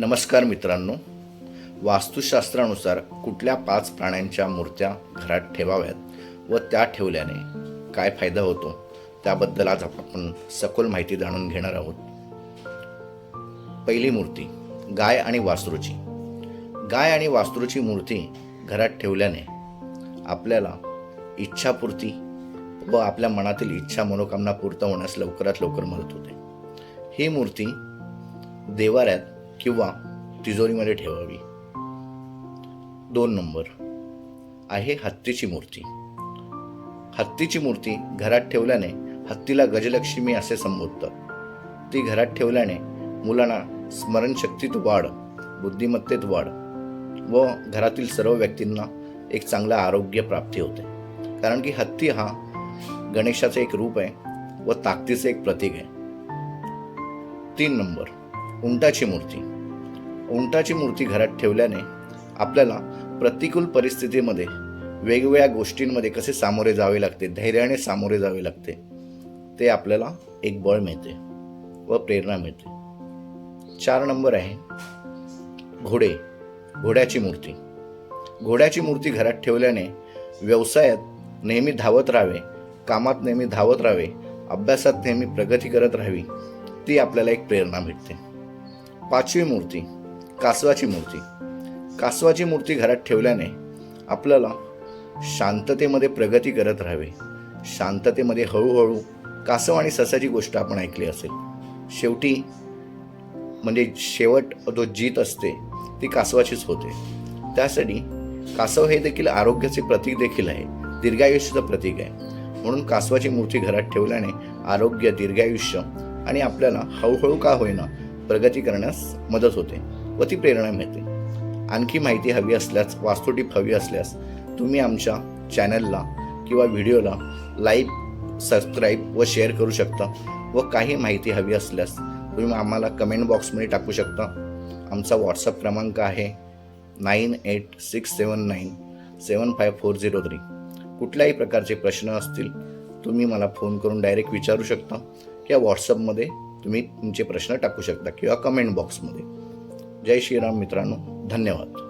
नमस्कार मित्रांनो. वास्तुशास्त्रानुसार कुठल्या पाच प्राण्यांच्या मूर्त्या घरात ठेवाव्यात व त्या ठेवल्याने काय फायदा होतो? त्याबद्दल आज आपण सखोल माहिती जाणून घेणार आहोत. पहिली मूर्ती गाय आणि वासरूची. गाय आणि वासरूची मूर्ती घरात ठेवल्याने आपल्याला इच्छापूर्ती व आपल्या मनातील इच्छा मनोकामना पूर्ण होण्यास लवकरात लवकर मदत होते. ही मूर्ती देवाऱ्यात किंवा तिजोरीमध्ये ठेवावी. दोन नंबर. आहे हत्तीची मूर्ती. हत्तीची मूर्ती घरात ठेवल्याने हत्तीला गजलक्ष्मी असे संबोधतात. ती घरात ठेवल्याने मुलांना स्मरणशक्तीत वाढ बुद्धिमत्तेत वाढ व घरातील सर्व व्यक्तींना एक चांगला आरोग्य प्राप्ती होते. कारण की हत्ती हा गणेशाचे एक रूप आहे व ताकदीचं एक प्रतीक आहे. तीन नंबर. उंटाची मूर्ती. उंटाची मूर्ती घरात ठेवल्याने आपल्याला प्रतिकूल परिस्थितीमध्ये वेगवेगळ्या गोष्टींमध्ये कसे सामोरे जावे लागते धैर्याने सामोरे जावे लागते ते आपल्याला एक बळ मिळते व प्रेरणा मिळते. चार नंबर आहे घोडे घोड्याची मूर्ती. घोड्याची मूर्ती घरात ठेवल्याने व्यवसायात नेहमी धावत राहावे कामात नेहमी धावत राहावे अभ्यासात नेहमी प्रगती करत राहावी ती आपल्याला एक प्रेरणा भेटते पाचवी मूर्ती कासवाची मूर्ती. कासवाची मूर्ती घरात ठेवल्याने आपल्याला शांततेमध्ये प्रगती करत राहावी. शांततेमध्ये हळूहळू कासव आणि ससाची गोष्ट आपण ऐकली असेल. शेवटी म्हणजे शेवट जो जीत असते ती कासवाचीच होते. त्यासाठी कासव हे देखील आरोग्याचे प्रतीक देखील आहे. दीर्घायुष्याचं प्रतीक आहे. म्हणून कासवाची मूर्ती घरात ठेवल्याने आरोग्य दीर्घायुष्य आणि आपल्याला हळूहळू का होईना प्रगती करण्यास मदत होते व ती प्रेरणा मिळते. आणखी माहिती हवी असल्यास वास्तुटीप हवी असल्यास तुम्ही आमच्या चॅनलला किंवा व्हिडिओला लाईक सबस्क्राईब व शेअर करू शकता व काही माहिती हवी असल्यास तुम्ही आम्हाला कमेंट बॉक्समध्ये टाकू शकता. आमचा व्हॉट्सअप क्रमांक आहे nine eight six seven nine seven five four zero three. कुठल्याही प्रकारचे प्रश्न असतील तुम्ही मला फोन करून डायरेक्ट विचारू शकता. किंवा व्हॉट्सअपमध्ये तुम्ही तुमचे प्रश्न टाकू शकता किंवा कमेंट बॉक्समध्ये जय श्रीराम मित्रांनो धन्यवाद.